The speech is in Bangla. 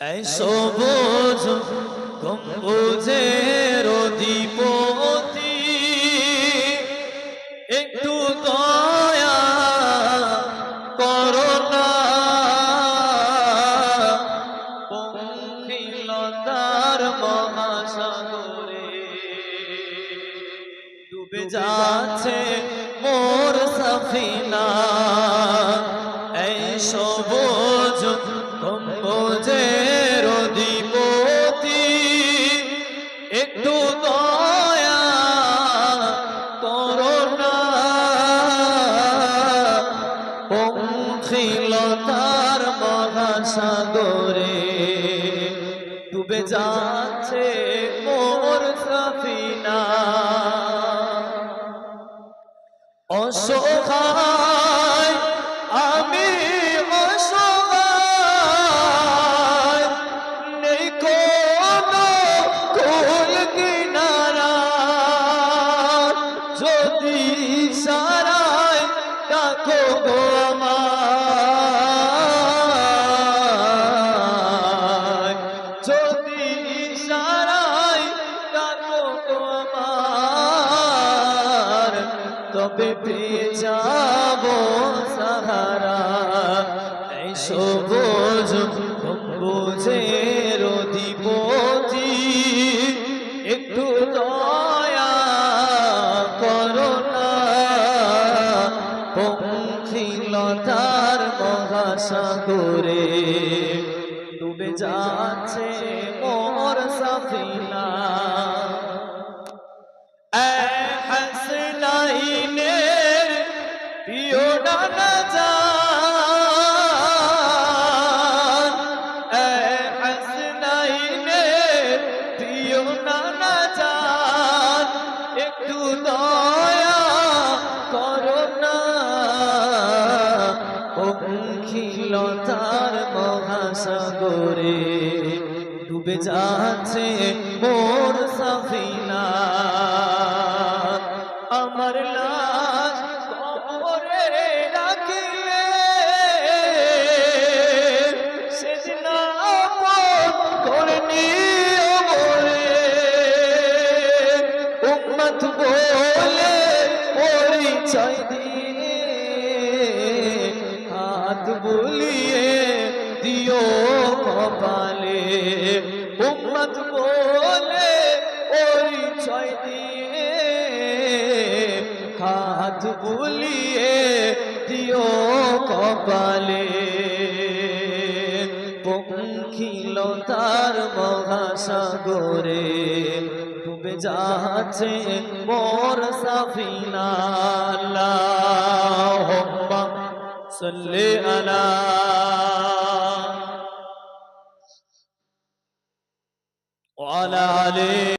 এই সবুজ গম্বুজের অধিপতি। একটু দয়া করোনা পঙ্কিলতার মহাসাগরে ডুবে যাচ্ছে মোর সফিনা। পঙ্খিলতার মহাসাগরে ডুবে যাচ্ছে মোর সফিনা। অসহায় আমি অসহায় কিনারা। সারায় তবে পেয়ে যাব সাহারা? এই সবুজ গম্বুজের অধিপতি, একটু দয়া করো না। পঙ্খিলতার মহাসাগরে ডুবে যাচ্ছে মোর সাফিনা। পঙ্খিলতার মহাসাগরে ডুবে যাচ্ছে মোর সাফিনা। আমার লাশ কবরে কপালে উম্মত বলে পরিচয় দিয়ে হাত বুলিয়ে দিও কপালে। পঙ্খিলতার মহাসাগরে ডুবে যাচ্ছে মোর সাফিনা। সাল্লি আলা ওয়া আলা আলি